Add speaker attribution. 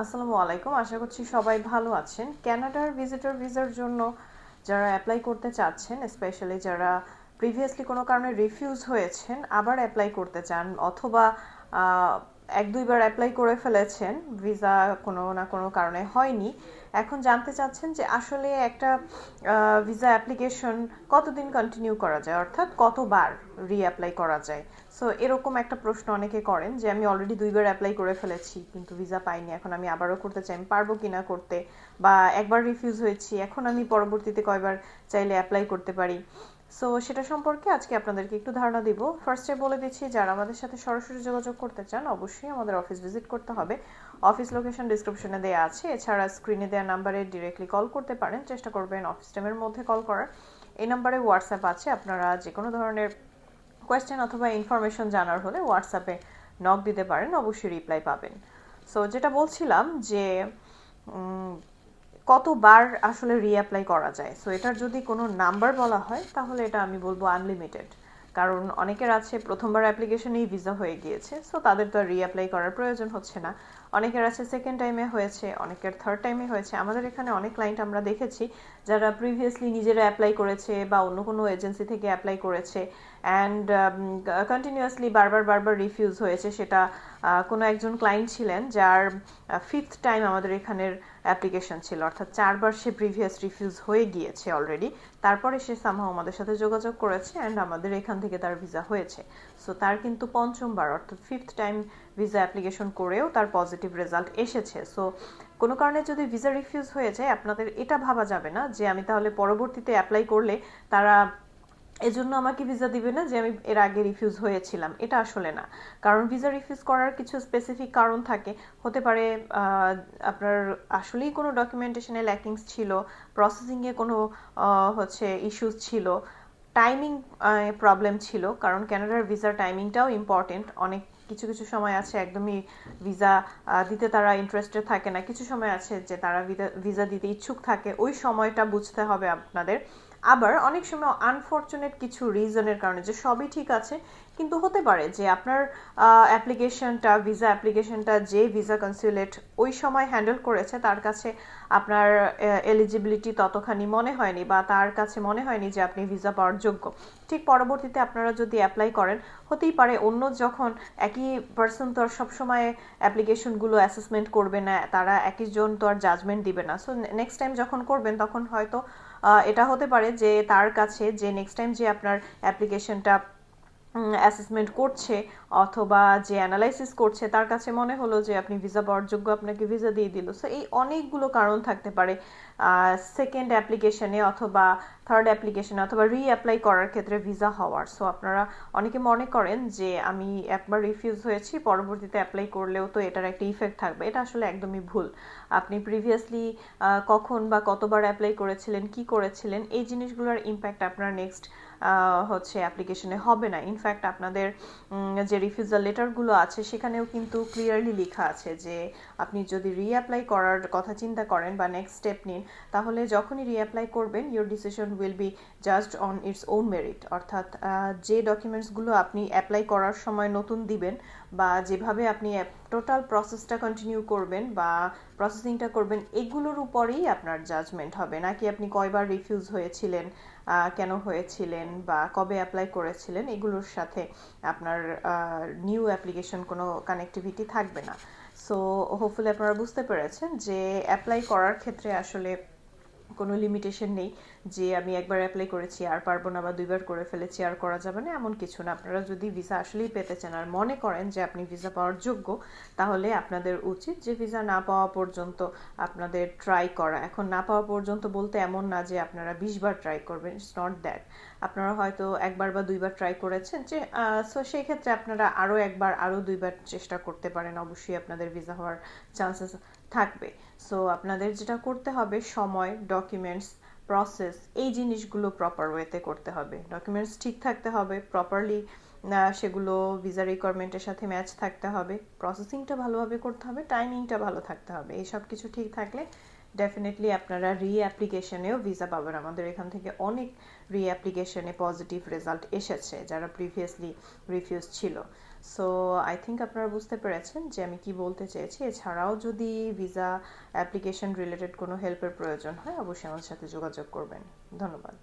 Speaker 1: আসসালামু আলাইকুম। আশা করছি সবাই ভালো আছেন। ক্যানাডার ভিজিটর ভিসার জন্য যারা অ্যাপ্লাই করতে চাচ্ছেন স্পেশালি যারা প্রিভিয়াসলি কোনো কারণে রিফিউজ হয়েছেন, আবার অ্যাপ্লাই করতে চান অথবা এক দুইবার অ্যাপ্লাই করে ফেলেছেন ভিসা কোনো না কোনো কারণে হয়নি এখন জানতে চাচ্ছেন যে আসলে একটা ভিসা অ্যাপ্লিকেশন কতদিন কন্টিনিউ করা যায়? অর্থাৎ কতবার রিঅ্যাপ্লাই করা যায়? সো এরকম একটা প্রশ্ন অনেকে করেন যে আমি অলরেডি দুইবার অ্যাপ্লাই করে ফেলেছি, কিন্তু ভিসা পাইনি, এখন আমি আবারও করতে চাই, আমি পারব কি না করতে? বা একবার রিফিউজ হয়েছি, এখন আমি পরবর্তীতে কয়বার চাইলে অ্যাপ্লাই করতে পারি? সো সেটা সম্পর্কে আজকে আপনাদেরকে একটু ধারণা দিব। ফার্স্টে বলে দিচ্ছি, যারা আমাদের সাথে সরাসরি যোগাযোগ করতে চান, অবশ্যই আমাদের অফিস ভিজিট করতে হবে। অফিস লোকেশন ডিসক্রিপশনে দেওয়া আছে। এছাড়া স্ক্রিনে দেওয়া নাম্বারে ডিরেক্টলি কল করতে পারেন। চেষ্টা করবেন অফিস টাইমের মধ্যে কল করার। এই নাম্বারে হোয়াটসঅ্যাপ আছে। আপনারা যে কোনো ধরনের কোয়েশ্চেন অথবা ইনফরমেশন জানার হলে হোয়াটসঅ্যাপে নক দিতে পারেন। অবশ্যই রিপ্লাই পাবেন। সো যেটা বলছিলাম যে কতবার আসলে রিঅ্যাপ্লাই করা যায়? সো এটার যদি কোনো নাম্বার বলা হয়, তাহলে এটা আমি বলব আনলিমিটেড কারণ অনেকের আছে প্রথমবার অ্যাপ্লিকেশনেই ভিসা হয়ে গিয়েছে সো তাদের তো আর রিঅ্যাপ্লাই করার প্রয়োজন হচ্ছে না। অনেকের আছে সেকেন্ড টাইমে হয়েছে, অনেকের থার্ড টাইমে হয়েছে। আমাদের এখানে অনেক ক্লায়েন্ট আমরা দেখেছি যারা প্রিভিয়াসলি নিজেরা অ্যাপ্লাই করেছে বা অন্য কোনো এজেন্সি থেকে অ্যাপ্লাই করেছে অ্যান্ড কন্টিনিউয়াসলি বারবার বারবার রিফিউজ হয়েছে সেটা কোনো একজন ক্লায়েন্ট ছিলেন যার ফিফথ টাইম আমাদের এখানের অ্যাপ্লিকেশন ছিল। অর্থাৎ চারবার সে প্রিভিয়াস রিফিউজ হয়ে গিয়েছে অলরেডি তারপরে সে সামহাও আমাদের সাথে যোগাযোগ করেছে অ্যান্ড আমাদের এখান থেকে তার ভিসা হয়েছে। সো তার কিন্তু পঞ্চমবার, অর্থাৎ ফিফথ টাইম ভিসা অ্যাপ্লিকেশন করেও তার পজিটিভ রেজাল্ট এসেছে। সো কোনো কারণে যদি ভিসা রিফিউজ হয়ে যায়, আপনাদের এটা ভাবা যাবে না যে আমি তাহলে পরবর্তীতে অ্যাপ্লাই করলে তারা এজন্য আমাকে ভিসা দিবে না যে আমি এর আগে রিফিউজ হয়েছিলাম। এটা আসলে না। কারণ ভিসা রিফিউজ করার কিছু স্পেসিফিক কারণ থাকে। হতে পারে আপনার আসলেই কোনো ডকুমেন্টেশনে ল্যাকিংস ছিল প্রসেসিংয়ে কোনো হচ্ছে ইস্যুস ছিল টাইমিং প্রবলেম ছিল। কারণ ক্যানাডার ভিসার টাইমিংটাও ইম্পর্টেন্ট অনেক কিছু কিছু সময় আছে একদমই ভিসা দিতে তারা ইন্টারেস্টেড থাকে না। কিছু সময় আছে যে তারা ভিসা দিতে ইচ্ছুক থাকে। ওই সময়টা বুঝতে হবে আপনাদের। আবার অনেক সময় আনফর্চুনেট কিছু রিজনের কারণে যে সবই ঠিক আছে, কিন্তু হতে পারে যে আপনার অ্যাপ্লিকেশনটা ভিসা অ্যাপ্লিকেশনটা যে ভিসা কনসুলেট ওই সময় হ্যান্ডেল করেছে, তার কাছে আপনার এলিজিবিলিটি ততখানি মনে হয়নি বা তার কাছে মনে হয়নি যে আপনি ভিসা পাওয়ার যোগ্য। ঠিক পরবর্তীতে আপনারা যদি অ্যাপ্লাই করেন, হতেই পারে অন্য যখন একই পার্সন তো আর সবসময় অ্যাপ্লিকেশনগুলো অ্যাসেসমেন্ট করবে না, তারা একই জন তো আর জাজমেন্ট দিবে না। সো নেক্সট টাইম যখন করবেন, তখন হয়তো এটা হতে পারে যে তার কাছে যে নেক্সট টাইম যে আপনার অ্যাপ্লিকেশনটা অ্যাসেসমেন্ট করছে অথবা যে অ্যানালাইসিস করছে, তার কাছে মনে হলো যে আপনি ভিসা পাওয়ার যোগ্য আপনাকে ভিসা দিয়ে দিল। সো এই অনেকগুলো কারণ থাকতে পারে সেকেন্ড অ্যাপ্লিকেশনে অথবা থার্ড অ্যাপ্লিকেশনে অথবা রি অ্যাপ্লাই করার ক্ষেত্রে ভিসা হওয়ার। সো আপনারা অনেকে মনে করেন যে আমি একবার রিফিউজ হয়েছি, পরবর্তীতে অ্যাপ্লাই করলেও তো এটার একটা ইফেক্ট থাকবে। এটা আসলে একদমই ভুল। আপনি প্রিভিয়াসলি কখন বা কতবার অ্যাপ্লাই করেছিলেন, কি করেছিলেন, এই জিনিসগুলোর ইম্প্যাক্ট আপনার নেক্সট হচ্ছে অ্যাপ্লিকেশনে হবে না। ইনফ্যাক্ট আপনাদের যে রিফিউজাল লেটারগুলো আছে, সেখানেও কিন্তু ক্লিয়ারলি লেখা আছে যে আপনি যদি রিঅ্যাপ্লাই করার কথা চিন্তা করেন বা নেক্সট স্টেপ নিন, তাহলে যখনই রিঅ্যাপ্লাই করবেন your decision will be just on its own merit অর্থাৎ যে ডকুমেন্টসগুলো আপনি অ্যাপ্লাই করার সময় নতুন দিবেন বা যেভাবে আপনি টোটাল প্রসেসটা কন্টিনিউ করবেন বা প্রসেসিংটা করবেন, এগুলোর উপরেই আপনার জাজমেন্ট হবে। নাকি আপনি কয়বার রিফিউজ হয়েছিলেন কেন হয়েছিলেন বা কবে অ্যাপ্লাই করেছিলেন, এগুলোর সাথে আপনার নিউ অ্যাপ্লিকেশন কোনো কানেক্টিভিটি থাকবে না। সো হোপফুলি আপনারা বুঝতে পেরেছেন যে অ্যাপ্লাই করার ক্ষেত্রে আসলে কোনো লিমিটেশন নেই যে আমি একবার অ্যাপ্লাই করেছি, আর পারব না বা দুইবার করে ফেলেছি, আর করা যাবে না, এমন কিছু না। আপনারা যদি ভিসা আসলেই পেতে চান আর মনে করেন যে আপনি ভিসা পাওয়ার যোগ্য, তাহলে আপনাদের উচিত যে ভিসা না পাওয়া পর্যন্ত আপনাদের ট্রাই করা। এখন না পাওয়া পর্যন্ত বলতে এমন না যে আপনারা বিশবার ট্রাই করবেন ইটস নট দ্যাট আপনারা হয়তো একবার বা দুইবার ট্রাই করেছেন যে সো সেই ক্ষেত্রে আপনারা আরও একবার আরও দুইবার চেষ্টা করতে পারেন। অবশ্যই আপনাদের ভিসা হওয়ার চান্সেস থাকবে। সো আপনাদের যেটা করতে হবে, সময় ডকুমেন্টস প্রসেস এই জিনিসগুলো প্রপার ওয়েতে করতে হবে। ডকুমেন্টস ঠিক থাকতে হবে প্রপারলি সেগুলো ভিসা রিকোয়ারমেন্টের সাথে ম্যাচ থাকতে হবে। প্রসেসিংটা ভালোভাবে করতে হবে টাইমিংটা ভালো থাকতে হবে। এই সব কিছু ঠিক থাকলে ডেফিনেটলি আপনারা রি অ্যাপ্লিকেশনেও ভিসা পাবেন। আমাদের এখান থেকে অনেক রি অ্যাপ্লিকেশনে পজিটিভ রেজাল্ট এসেছে, যারা প্রিভিয়াসলি রিফিউজ ছিল। সো আই থিঙ্ক আপনারা বুঝতে পেরেছেন যে আমি কি বলতে চেয়েছি। এছাড়াও যদি ভিসা অ্যাপ্লিকেশন রিলেটেড কোনো হেল্পের প্রয়োজন হয়, অবশ্যই আমার সাথে যোগাযোগ করবেন। ধন্যবাদ।